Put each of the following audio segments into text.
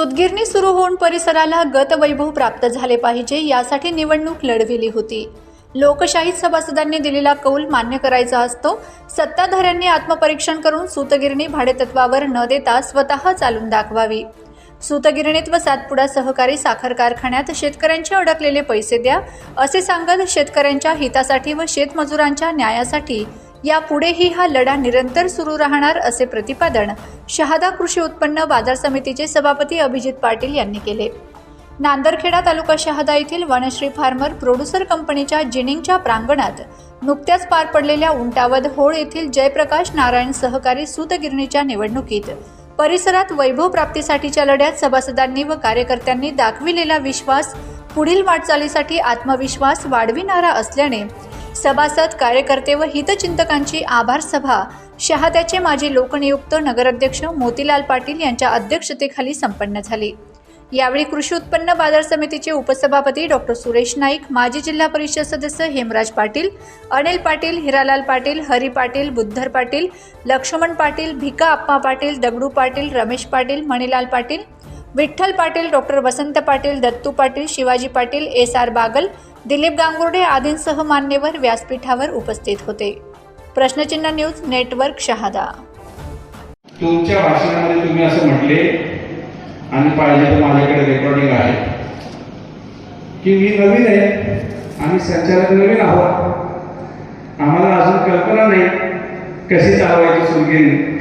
सुतगिरणी सुरू होऊन परिसराला गतवैभव प्राप्त झाले पाहिजे यासाठी निवडणूक लढविली होती. लोकशाहीत सभासदांनी दिलेला कौल मान्य करायचा असतो. सत्ताधाऱ्यांनी आत्मपरीक्षण करून सूतगिरणी भाडेतत्वावर न देता स्वतः चालून दाखवावी. सूतगिरणीत व सातपुडा सहकारी साखर कारखान्यात शेतकऱ्यांचे अडकलेले पैसे द्या असे सांगत शेतकऱ्यांच्या हितासाठी व शेतमजुरांच्या न्यायासाठी यापुढेही हा लढा निरंतर सुरू राहणार असे प्रतिपादन शहादा कृषी उत्पन्न बाजार समितीचे सभापती अभिजित पाटील यांनी केले. नांदरखेडा तालुका शहादा येथील वनश्री फार्मर प्रोड्युसर कंपनीच्या जिनिंगच्या प्रांगणात नुकत्याच पार पडलेल्या उंटावद होळ येथील जयप्रकाश नारायण सहकारी सूतगिरणीच्या निवडणुकीत परिसरात वैभव प्राप्तीसाठीच्या लढ्यात सभासदांनी व कार्यकर्त्यांनी दाखविलेला विश्वास पुढील वाटचालीसाठी आत्मविश्वास वाढविणारा असल्याने सभासद कार्यकर्ते व हितचिंतकांची आभार सभा. शहाद्याचे माजी लोकनियुक्त नगराध्यक्ष मोतीलाल पाटील यांच्या अध्यक्षतेखाली संपन्न झाली. यावेळी कृषी उत्पन्न बाजार समितीचे उपसभापती डॉक्टर सुरेश नाईक माजी जिल्हा परिषद सदस्य Hemraj Patil Anil Patil Hiralal Patil Hari Patil Buddhar Patil Laxman Patil Bhika Appa Patil Dagdu Patil Ramesh Patil Manilal Patil Vitthal Patil doctor Vasant Patil Dattu Patil Shivaji Patil S R Bagal Dilip Gangurde आदींसह मान्यवर व्यासपीठावर उपस्थित होते. प्रश्नचिन्ह news network Shahada. तुमच्या भाषणामध्ये तुम्ही असं म्हटले आणि पाहिजे तर माझ्याकडे रेकॉर्डिंग आहे की मी नवीन आहे आम्ही संचालक नवीन आहोत. आम्हाला अजून कल्पना नाही कशी चालवायची सुरगिरी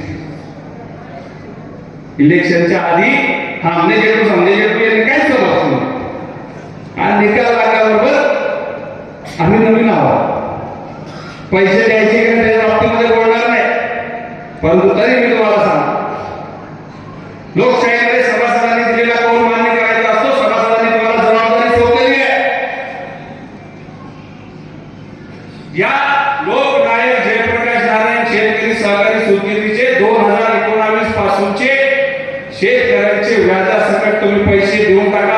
इलेक्शनच्या आधी हमने जेटू समजे जेटू यांनी काय समजतो आणि निकाल लागल्याबरोबर आम्ही नवीन आहोत पैसे द्यायचे का त्याच्या बाबतीमध्ये बोलणार नाही. परंतु तरी मी तुम्हाला सांगतो. लोकशाहीमध्ये सभासदांनी दिलेला कोण मान्य करायचा असतो सभासदांनी तुम्हाला जबाबदारी सोडलेली आहे. या लोकनायक जयप्रकाश नारायण शेतकरी सहकारी सुतगिरणीचे दोन हजार एकोणावीस पासूनचे शेतकऱ्यांचे व्याजासकट तुम्ही पैसे देऊन टाका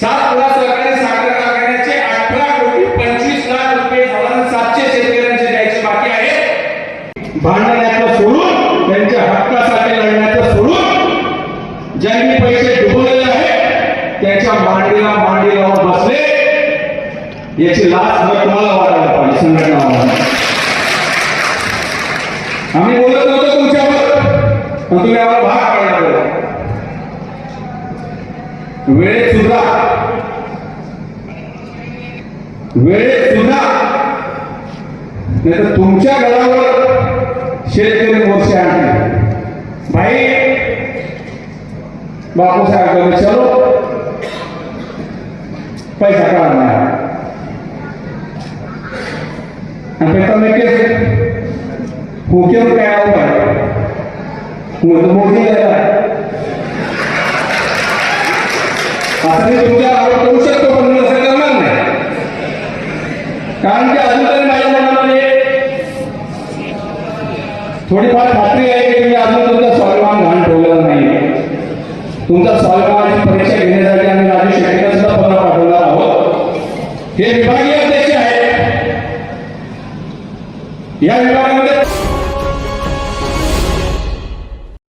सात पुरा सहकारी साखर कारखान्याचे अठरा कोटी पंचवीस लाख रुपये साधारण सातशे शेतकऱ्यांचे द्यायचे बाकी आहे. भांडण्याचं सोडून त्यांच्या हक्कासाठी लढण्याचं सोडून ज्यांनी पैसे डुबवलेले आहेत त्याच्या मांडीला मांडी लावून बसले. याची लाच मला तुम्हाला वाटायला पाहिजे संघटना आम्ही बोलत नव्हतो तुमच्यावर पण तुम्ही वेळेत सुद्धा. वेळेत सुद्धा. नाही तर तुमच्या घरावर शेतकरी मोर्चे आणले. भाई बापूसाहेब चलो पैसा काढणार है आणि पैसा मैं कैसे हूँ मोदी लगा है असं मी तुमच्या आरोप करू शकतो पण मी असं करणार नाही कारण की अजून तरी माझ्या मनामध्ये थोडीफार खात्री आहे की तुम्ही अजून तुमचा स्वाभिमान घाण ठेवलेला नाही. तुमचा स्वाभिमानाची परीक्षा घेण्यासाठी आम्ही राजू शेट्टीला सुद्धा पत्र पाठवणार आहोत. हे विभागीय अध्यक्ष आहेत. या विभागामध्ये